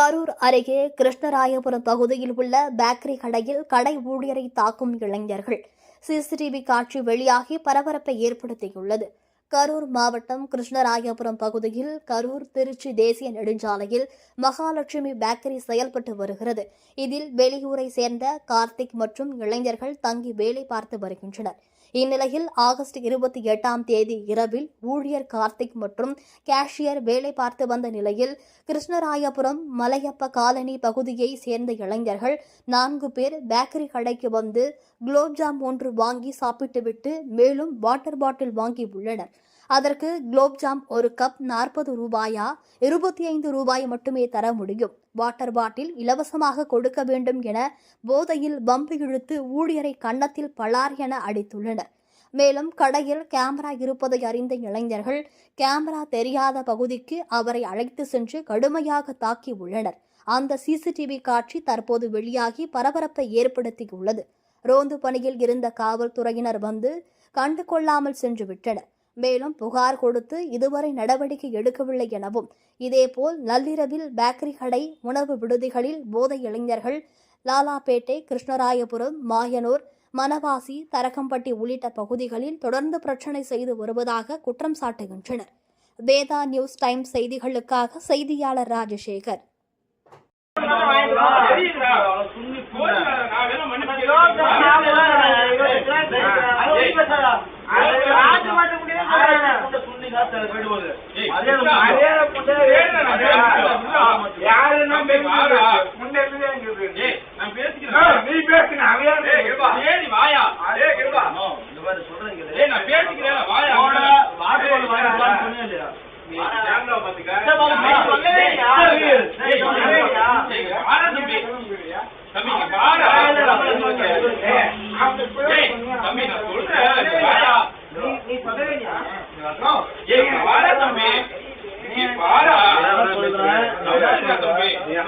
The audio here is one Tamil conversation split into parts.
கரூர் அருகே கிருஷ்ணராயபுரம் பகுதியில் உள்ள பேக்கரி கடையில் கடை ஊழியரை தாக்கும் இளைஞர்கள். சிசிடிவி காட்சி வெளியாகி பரபரப்பை ஏற்படுத்தியுள்ளது. கரூர் மாவட்டம் கிருஷ்ணராயபுரம் பகுதியில் கரூர் திருச்சி தேசிய நெடுஞ்சாலையில் மகாலட்சுமி பேக்கரி செயல்பட்டு வருகிறது. இதில் வெளியூரை சேர்ந்த கார்த்திக் மற்றும் இளைஞர்கள் தங்கி வேலை பார்த்து வருகின்றனர். இந்நிலையில் ஆகஸ்ட் இருபத்தி எட்டாம் தேதி இரவில் ஊழியர் கார்த்திக் மற்றும் கேஷியர் வேலை பார்த்து வந்த நிலையில் கிருஷ்ணராயபுரம் மலையப்ப காலனி பகுதியை சேர்ந்த இளைஞர்கள் நான்கு பேர் பேக்கரி கடைக்கு வந்து குலோப்ஜாம் ஒன்று வாங்கி சாப்பிட்டுவிட்டு மேலும் வாட்டர் பாட்டில் வாங்கி உள்ளனர். அதற்கு குலோப்ஜாம் ஒரு கப் நாற்பது ரூபாயா? இருபத்தி ஐந்து ரூபாய் மட்டுமே தர முடியும். வாட்டர் பாட்டில் இலவசமாக கொடுக்க வேண்டும் என போதையில் பம்பு இழுத்து ஊழியரை கன்னத்தில் பலார் என அடித்துள்ளனர். மேலும் கடையில் கேமரா இருப்பதை அறிந்த இளைஞர்கள் கேமரா தெரியாத பகுதிக்கு அவரை அழைத்து சென்று கடுமையாக தாக்கி உள்ளனர். அந்த சிசிடிவி காட்சி தற்போது வெளியாகி பரபரப்பை ஏற்படுத்தியுள்ளது. ரோந்து பணியில் இருந்த காவல்துறையினர் வந்து கண்டு கொள்ளாமல் சென்று விட்டனர். மேலும் புகார் கொடுத்து இதுவரை நடவடிக்கை எடுக்கவில்லை எனவும் இதேபோல் நள்ளிரவில் பேக்கரி கடை உணவு விடுதிகளில் போதை இளைஞர்கள் லாலாபேட்டை கிருஷ்ணராயபுரம் மாயனூர் மணவாசி தரகம்பட்டி உள்ளிட்ட பகுதிகளில் தொடர்ந்து பிரச்சினை செய்து வருவதாக குற்றம் சாட்டுகின்றனர். வேதா நியூஸ் டைம் செய்திகளுக்காக செய்தியாளர் ராஜசேகர்.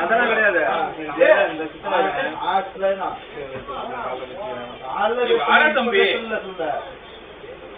அதெல்லாம் கிடையாது இந்த தம்பி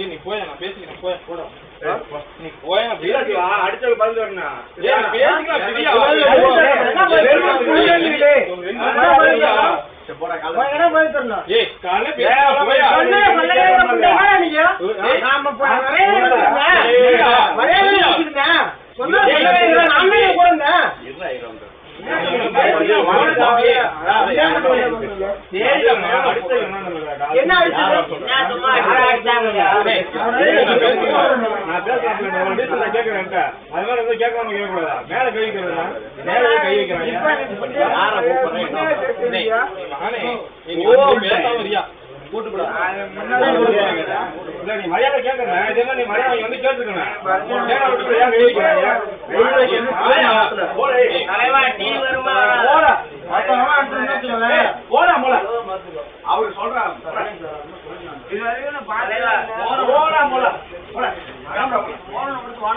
நீ போய் நான் பேசிக்கிறேன் போய் போடா. நீ போய் அடிச்சது பதில் வரணும். பேசிக்கலாம் பிரியா ஏய் காலைல பேசிக்கலாம் போயா என்ன கேட்கறேன் அது மாதிரி வந்து கேட்காம கேட்க கூடாதா? மேல கை வைக்கிறதா? மேல கை வைக்கிறாங்க மரியாதை கேட்கறேன். இதெல்லாம் நீ மரியாதை வந்து கேட்டுக்கணும். போடா போல அவர் சொல்றாங்க போடா போல போடா கேமரா போல கேமரா போறாங்க என்ன கேட்க முடியல ஒண்ணும் இல்ல, எங்க ஆட்கள் வந்து அடிச்சு போனாங்க, நாங்க கேட்டுருப்போமா? வந்து ஒரு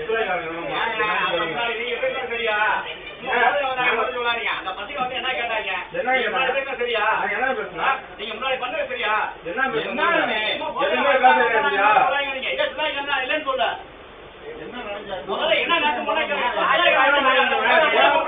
சிலைக்காரங்க நம்ம என்ன கேட்டாங்க? நான்